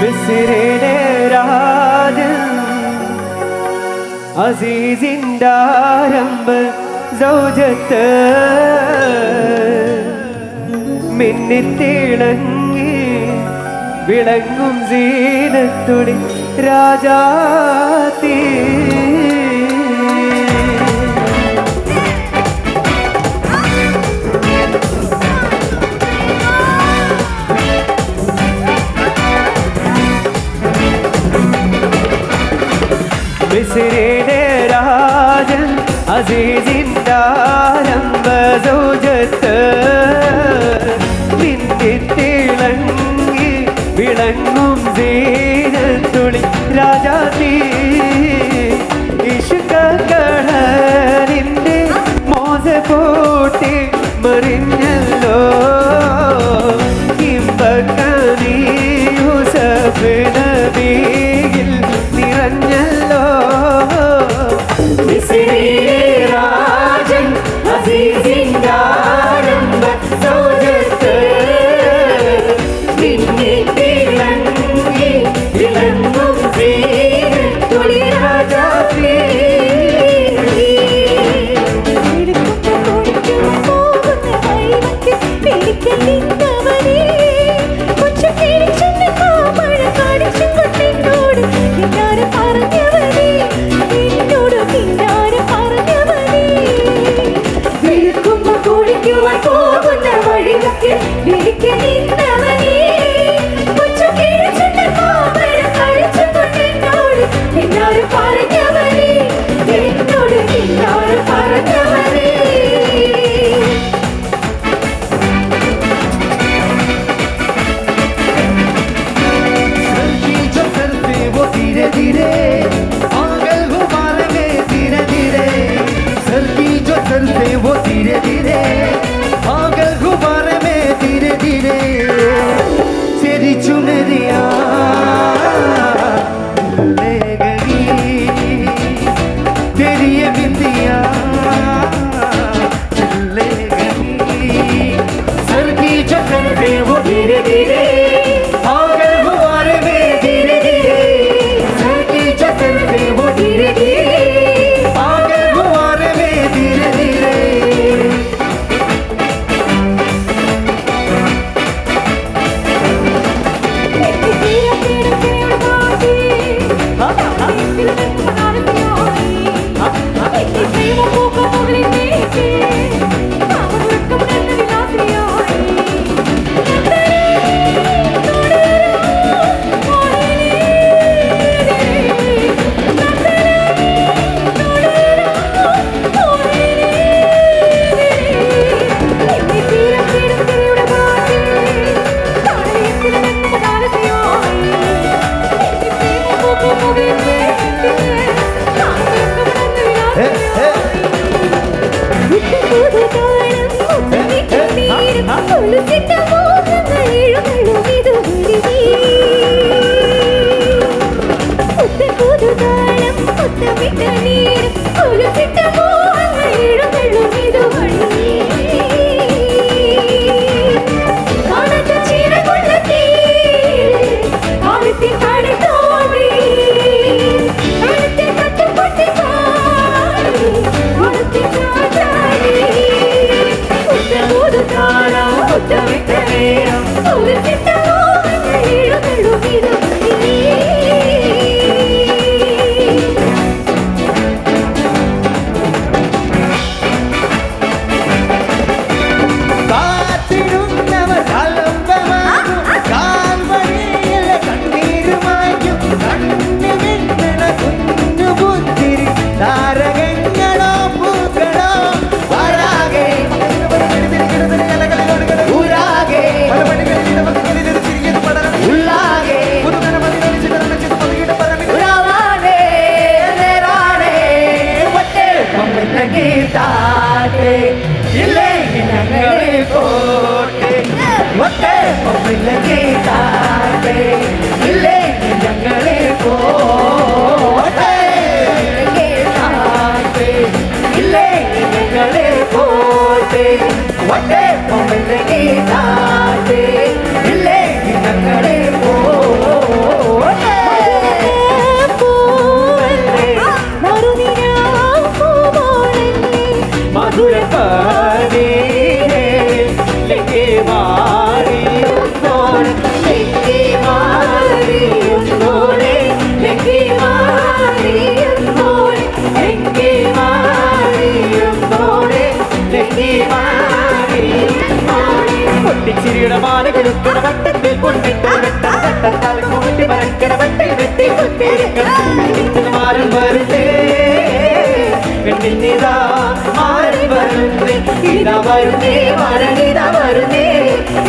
മിസിറിനെ രാജൻ അസീസിന്റെ ആരംഭ സൗജത്ത്. മിന്നിത്തിളങ്ങി വിളങ്ങും സീനത്തുടി രാജാത്തീ থাকো baby, one day for me, Lenita. இத வருமே மரணித வருமே.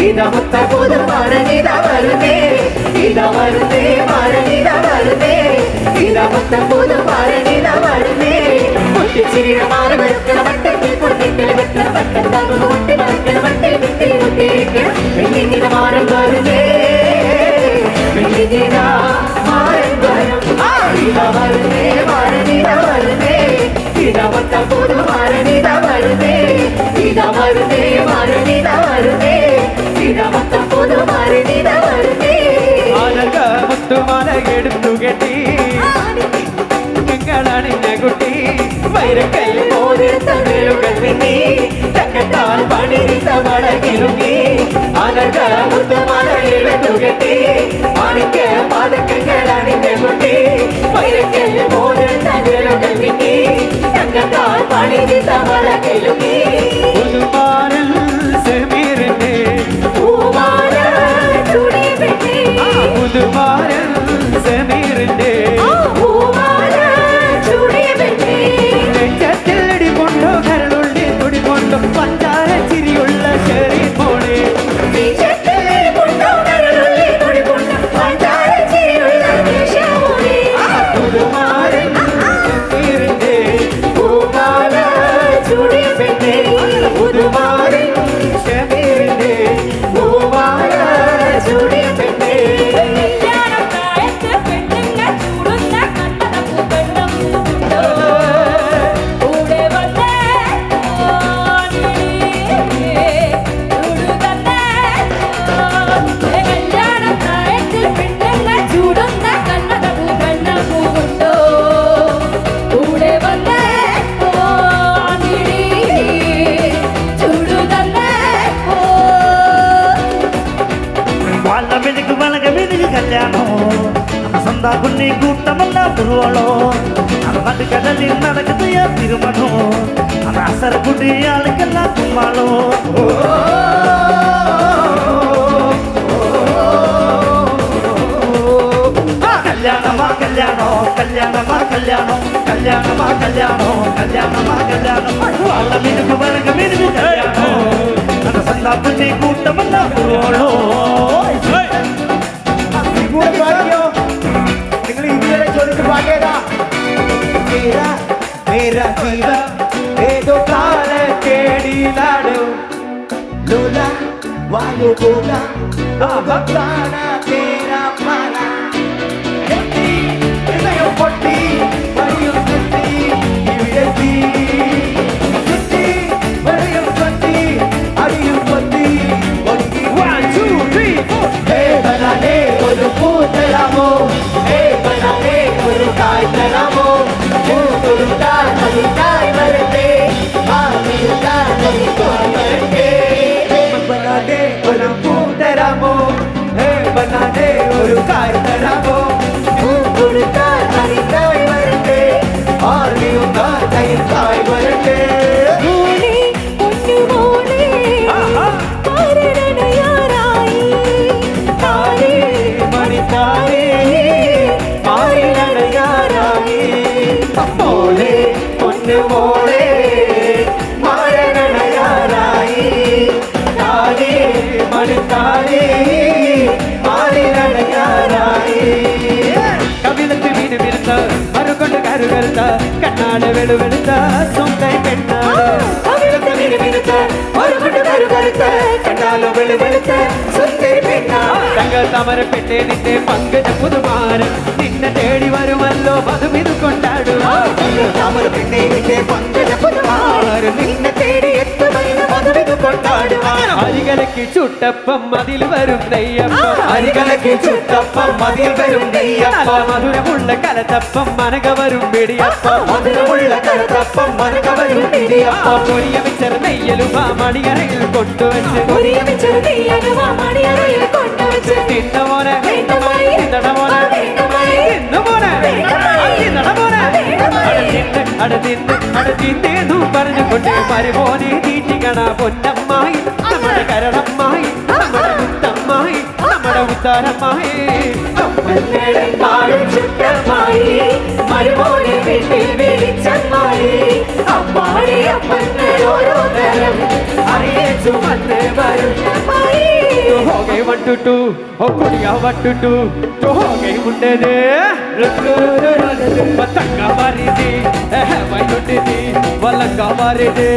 இத முத்த போது மரணித வருமே. இத வருமே மரணித வருமே. இத முத்த போது மரணித வருமே. முட்டி சிறிய மாறுவெடுக்கிற வட்டத்தை பொட்டிக்கிற வெட்டின வட்டம் தகுந்த ஒட்டி வளர்க்கிற வட்டை வெட்டி ஒட்டி இருக்கிற வெள்ளி நிற മുത്തുമാല എടുത്തു കെട്ടി ഞങ്ങളണിഞ്ഞ കുട്ടി വൈരക്കൽ മോതിരത്ത വേലുകൾ പിന്നി തക്കത്താൽ പണിരിത്ത വളകിലുങ്ങി അനക മുത്തുമാല എടുത്തു കെട്ടി മാണിക്ക പതക്കങ്ങൾ അണിഞ്ഞ കുട്ടി വൈരക്കൽ മോതിരത്ത വേലുകൾ പിന്നി തക്കത്താൽ പണിരിത്ത വളകിലുങ്ങി குடி ஆளுக்கெல்லாம் கும்பாளோ கல்யாணமா கல்யாணம் கல்யாணமா கல்யாணம் கல்யாணமா கல்யாணம் கல்யாணமா கல்யாணம் வாழ மீனுக்கு வரங்க மீனுக்கு கல்யாணம் அந்த சந்தா பண்ணி கூட்டம் எல்லாம் போடுவோம் നിങ്ങൾ ഇതുവരെ ചോദിച്ച പാട്ടേതാ മേരാ മേരാ ജീവ Cuando toca, habla para que la para. En ti, primero por ti, varios de ti y de ti. De ti, varios por ti, varios por ti, por ti. One, two, three, four. Hey, verdadero, yo puse el amor. கருகருத்த கண்ணாட வெளுவெடுத்த சுண்டை பெண்ணாட ஒரு கண்ணால வெளுவெடுத்த சுண்டை കരുകരുത്ത കണ്ണാട് വെളുവെടുത്ത സ്വന്തം പെണ്ണാട് കവിളത്ത് മിനുമിനുത്ത്, മറുകൊണ്ട് കരുകരുത്ത്, കണ്ടാലോ വെളുവെളുത്ത്, സുന്ദരി പെണ്ണാണ്. തങ്ക Tamara പെട്ടേ നിന്റെ പങ്കജ പുതുമാരൻ നിന്നെ തേടി വരുമല്ലോ മധുമിതു കൊണ്ടാടുവാൻ താമര പെണ്ണേ നിന്റെ പങ്കജ പുതുമാരൻ നിന്നെ തേടി എത്തുമെന്ന് മധുവിധു കൊണ്ടാടുവാൻ അരികലക്ക് ചുട്ടപ്പം മതിൽ വരും നെയ്യപ്പം. അരികലക്ക് ചുട്ടപ്പം മതിൽ വരും നെയ്യപ്പം. മധുരമുള്ള കലത്തപ്പം മനക വരും പിടിയപ്പം മധുരമുള്ള കലത്തപ്പം മനക വരും പിടിയപ്പം പൊരിയ മിച്ചർ നെയ്യലും ആ മണിയറയിൽ കൊണ്ടുവച്ച്. പൊരിയ തീയനുവാ മണിയറയിൽ അടുതിന്ന് അടുത്തിന്നേന്നു പറഞ്ഞുകൊണ്ട് മരുമോനെ തീറ്റിക്കണ പൊന്നമ്മായി നമ്മുടെ കരടമ്മായി നമ്മുടെ മുത്തമ്മായി നമ്മുടെ ഉത്താരമ്മായി. ശുദ്ധമായി മരുമോനെ വീട്ടിൽ വെളിച്ചമ്മായി. അമ്മായി അപ്പന്നെ ഓരോ നേരം അറിയേ വരും ಹೋಗೆ ಒಟ್ಟುಟು ಹೊಕ್ಕುಡಿಯ ಒಟ್ಟುಟು ఉండదు బతక్క మారిది ఉండేది వలక్క మారిది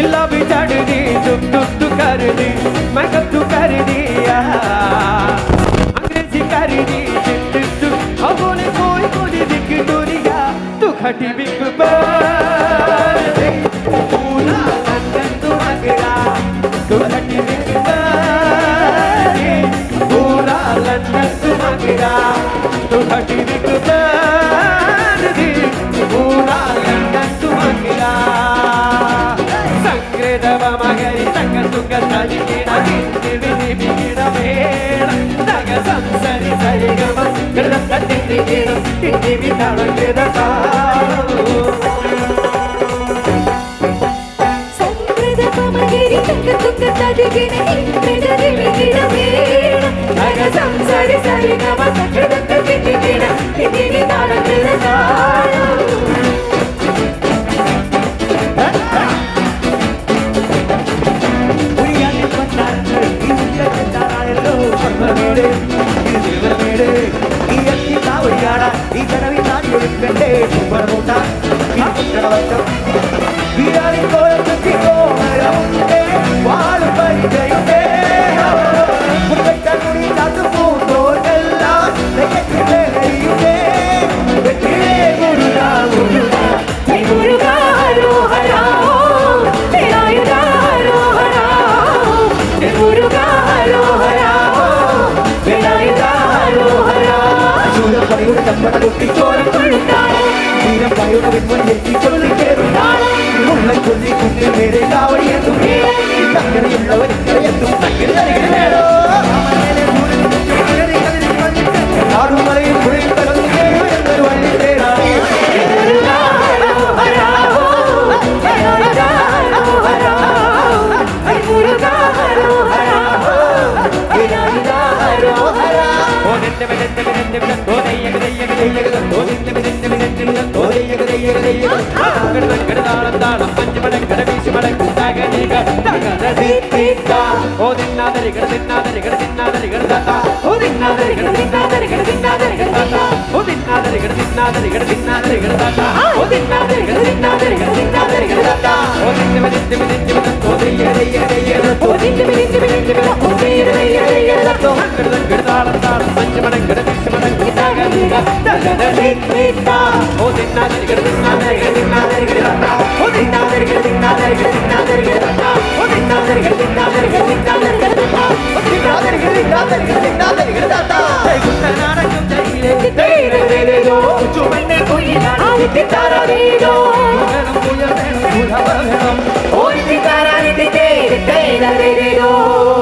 ಇಲ್ಲ ಬಿಚಾಡಿದಿ ದುಡ್ಡು ದುಡ್ಡು ಕರಿದಿ ಮಗದ್ದು ಕರಿದಿಯ ಅಂಗ್ರೇಜಿ ಕರಿದಿ ಚಿಟ್ಟಿದ್ದು ಅವಳು ಕೋಯ್ ಕೊಡಿ ದಿಕ್ಕು ದೂರಿಯ ತು ಖಟಿ ಬಿಕ್ಕು ಬಾ గడత తిండి గీడ తిండి విధాన గెడత సంప్రద పమగిరి తక్క తుక్క తడిగిన ఇంద్రడ గిడ వేడ అగ సంసారి సరిగమ നടക്കും iti tararino Ori ti tararino, ori ti tararino, ori ti tararino